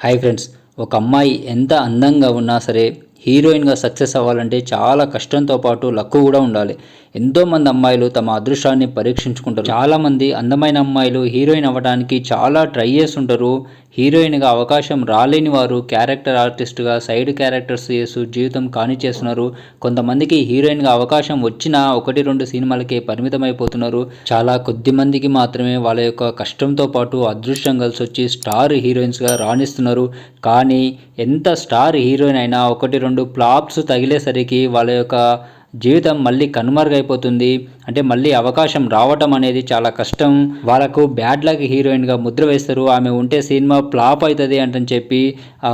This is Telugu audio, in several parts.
హాయ్ ఫ్రెండ్స్ ఒక అమ్మాయి ఎంత అందంగా ఉన్నా సరే హీరోయిన్గా సక్సెస్ అవ్వాలంటే చాలా కష్టంతో పాటు లక్కు కూడా ఉండాలి. ఎంతోమంది అమ్మాయిలు తమ అదృష్టాన్ని పరీక్షించుకుంటారు. చాలామంది అందమైన అమ్మాయిలు హీరోయిన్ అవ్వడానికి చాలా ట్రై చేస్తుంటారు. హీరోయిన్గా అవకాశం రాలేని వారు క్యారెక్టర్ ఆర్టిస్ట్గా సైడ్ క్యారెక్టర్స్ చేస్తూ జీవితం కాని చేస్తున్నారు. కొంతమందికి హీరోయిన్గా అవకాశం వచ్చినా ఒకటి రెండు సినిమాలకే పరిమితమైపోతున్నారు. చాలా కొద్ది మందికి మాత్రమే వాళ్ళ యొక్క కష్టంతో పాటు అదృష్టం కలిసి వచ్చి స్టార్ హీరోయిన్స్గా రాణిస్తున్నారు. కానీ ఎంత స్టార్ హీరోయిన్ అయినా ఒకటి రెండు రెండు ఫ్లాప్స్ తగిలేసరికి వాళ్ళ యొక్క జీవితం మళ్ళీ కనుమరుగైపోతుంది. అంటే మళ్ళీ అవకాశం రావటం అనేది చాలా కష్టం. వాళ్ళకు బ్యాడ్ లక్ హీరోయిన్గా ముద్ర వేస్తారు. ఆమె ఉంటే సినిమా ఫ్లాప్ అవుతుంది అంటని చెప్పి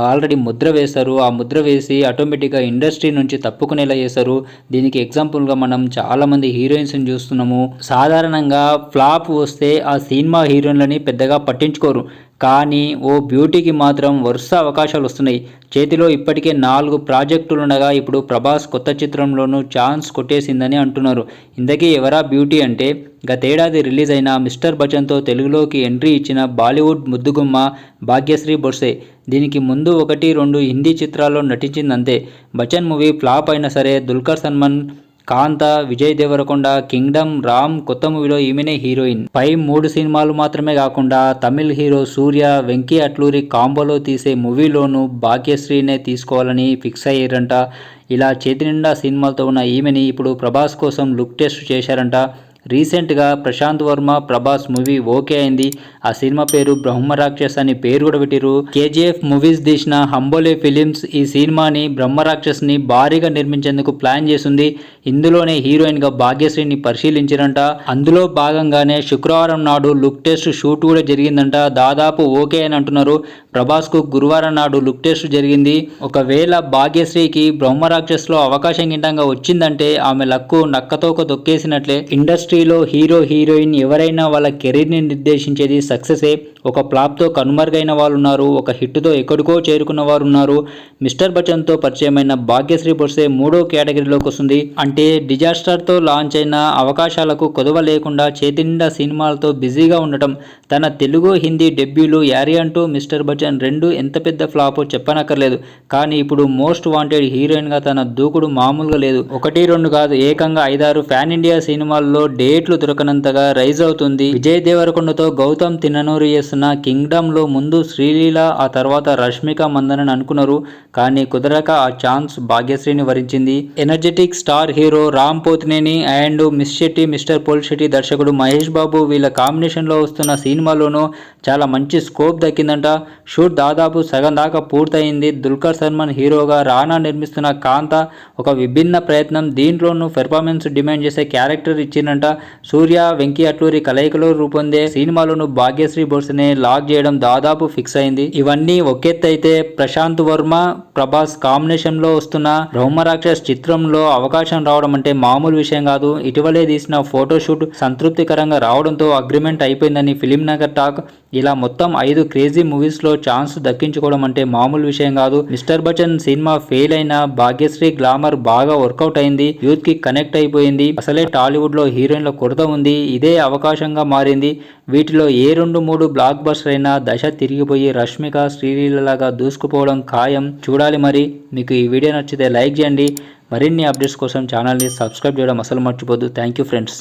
ఆల్రెడీ ముద్ర వేస్తారు. ఆ ముద్ర వేసి ఆటోమేటిక్గా ఇండస్ట్రీ నుంచి తప్పుకునేలా చేస్తారు. దీనికి ఎగ్జాంపుల్గా మనం చాలామంది హీరోయిన్స్ని చూస్తున్నాము. సాధారణంగా ఫ్లాప్ వస్తే ఆ సినిమా హీరోయిన్లని పెద్దగా పట్టించుకోరు. కానీ ఓ బ్యూటీకి మాత్రం వరుస అవకాశాలు వస్తున్నాయి. చేతిలో ఇప్పటికే నాలుగు ప్రాజెక్టులు ఉండగా ఇప్పుడు ప్రభాస్ కొత్త చిత్రంలోనూ ఛాన్స్ కొట్టేసిందని అంటున్నారు. ఇంతకీ ఎవరా బ్యూటీ అంటే? గతేడాది రిలీజ్ అయిన మిస్టర్ బచ్చన్తో తెలుగులోకి ఎంట్రీ ఇచ్చిన బాలీవుడ్ ముద్దుగుమ్మ భాగ్యశ్రీ బొర్సే. దీనికి ముందు ఒకటి రెండు హిందీ చిత్రాల్లో నటించిందంతే. బచ్చన్ మూవీ ఫ్లాప్ అయినా సరే దుల్కర్ సల్మాన్ కాంత విజయ్ దేవరకొండ కింగ్డమ్ రామ్ కొత్త మూవీలో ఈమెనే హీరోయిన్. పై మూడు సినిమాలు మాత్రమే కాకుండా తమిళ్ హీరో సూర్య వెంకీ అట్లూరి కాంబోలో తీసే మూవీలోనూ భాగ్యశ్రీనే తీసుకోవాలని ఫిక్స్ అయ్యారంట. ఇలా చేతి నిండా సినిమాలతో ఉన్న ఈమెని ఇప్పుడు ప్రభాస్ కోసం లుక్ టెస్ట్ చేశారంట. రీసెంట్గా ప్రశాంత్ వర్మ ప్రభాస్ మూవీ ఓకే అయింది. ఆ సినిమా పేరు బ్రహ్మరాక్షస్ అని పేరు కూడా పెట్టిరు కేజీఎఫ్ మూవీస్ తీసిన హంబోలే ఫిలిమ్స్ ఈ సినిమాని బ్రహ్మరాక్షస్ని భారీగా నిర్మించేందుకు ప్లాన్ చేసింది. ఇందులోనే హీరోయిన్గా భాగ్యశ్రీని పరిశీలించారంట. అందులో భాగంగానే శుక్రవారం నాడు లుక్ టెస్ట్ షూట్ కూడా జరిగిందంట. దాదాపు ఓకే అని అంటున్నారు. ప్రభాస్కు గురువారం నాడు లుక్ టెస్ట్ జరిగింది. ఒకవేళ భాగ్యశ్రీకి బ్రహ్మరాక్షస్లో అవకాశం గింటంగా వచ్చిందంటే ఆమె లక్కు నక్కతోక దొక్కేసినట్లే ఇండస్ట్రీ ఇండస్ట్రీలో హీరో హీరోయిన్ ఎవరైనా వాళ్ళ కెరీర్ని నిర్దేశించేది సక్సెసే. ఒక ఫ్లాప్తో కనుమరుగైన వాళ్ళు ఉన్నారు ఒక హిట్తో ఎక్కడికో చేరుకున్న వారు ఉన్నారు మిస్టర్ బచ్చన్తో పరిచయమైన భాగ్యశ్రీ బొర్సే మూడో కేటగిరీలోకి వస్తుంది. అంటే డిజాస్టర్తో లాంచ్ అయిన అవకాశాలకు కొదవ లేకుండా చేతి నిండా సినిమాలతో బిజీగా ఉండటం. తన తెలుగు హిందీ డెబ్యూలు యారీ అంటూ మిస్టర్ బచ్చన్ రెండు ఎంత పెద్ద ఫ్లాపో చెప్పనక్కర్లేదు. కానీ ఇప్పుడు మోస్ట్ వాంటెడ్ హీరోయిన్గా తన దూకుడు మామూలుగా లేదు. ఒకటి రెండు కాదు ఏకంగా ఐదారు ఫ్యాన్ ఇండియా సినిమాల్లో గేట్లు దొరకనంతగా రైజ్ అవుతుంది. విజయ్ దేవరకొండతో గౌతమ్ తిన్ననూరు చేస్తున్న కింగ్డమ్లో ముందు శ్రీలీల ఆ తర్వాత రష్మిక మందనని అనుకున్నారు. కానీ కుదరక ఆ ఛాన్స్ భాగ్యశ్రీని వరించింది. Energetic star hero Ram Pothineni and Miss Shetty Mister Pol Shetty దర్శకుడు మహేష్ బాబు వీళ్ళ కాంబినేషన్లో వస్తున్న సినిమాలోనూ చాలా మంచి స్కోప్ దక్కిందంట. షూట్ దాదాపు సగం దాకా పూర్తయింది. దుల్కర్ సల్మాన్ హీరోగా రానా నిర్మిస్తున్న కాంత ఒక విభిన్న ప్రయత్నం. దీంట్లోనూ పెర్ఫార్మెన్స్ డిమాండ్ చేసే క్యారెక్టర్ ఇచ్చిందంట. సూర్య వెంకీ అట్లూరి కలయికలో రూపొందే సినిమాలను భాగ్యశ్రీ బోర్స్ని లాక్ చేయడం దాదాపు ఫిక్స్ అయింది. ఇవన్నీ ఒకెత్తైతే ప్రశాంత్ వర్మ ప్రభాస్ కాంబినేషన్లో వస్తున్న బ్రహ్మరాక్షస్ చిత్రంలో అవకాశం రావడం అంటే మామూలు విషయం కాదు. ఇటీవలే తీసిన ఫోటోషూట్ సంతృప్తికరంగా రావడంతో అగ్రిమెంట్ అయిపోయిందని ఫిలిం నగర్ టాక్ ఇలా మొత్తం ఐదు క్రేజీ మూవీస్లో ఛాన్స్ దక్కించుకోవడం అంటే మామూలు విషయం కాదు. మిస్టర్ బచ్చన్ సినిమా ఫెయిల్ అయిన భాగ్యశ్రీ గ్లామర్ బాగా వర్కౌట్ అయింది. యూత్కి కనెక్ట్ అయిపోయింది. అసలే టాలీవుడ్లో హీరోయిన్ల కొరత ఉంది. ఇదే అవకాశంగా మారింది. వీటిలో ఏ రెండు మూడు బ్లాక్ బస్టర్ అయినా దశ తిరిగిపోయి రష్మిక శ్రీలీలలాగా దూసుకుపోవడం ఖాయం. చూడాలి మరి. మీకు ఈ వీడియో నచ్చితే లైక్ చేయండి. మరిన్ని అప్డేట్స్ కోసం ఛానల్ని సబ్స్క్రైబ్ చేయడం అసలు మర్చిపోద్దు. Thank you friends.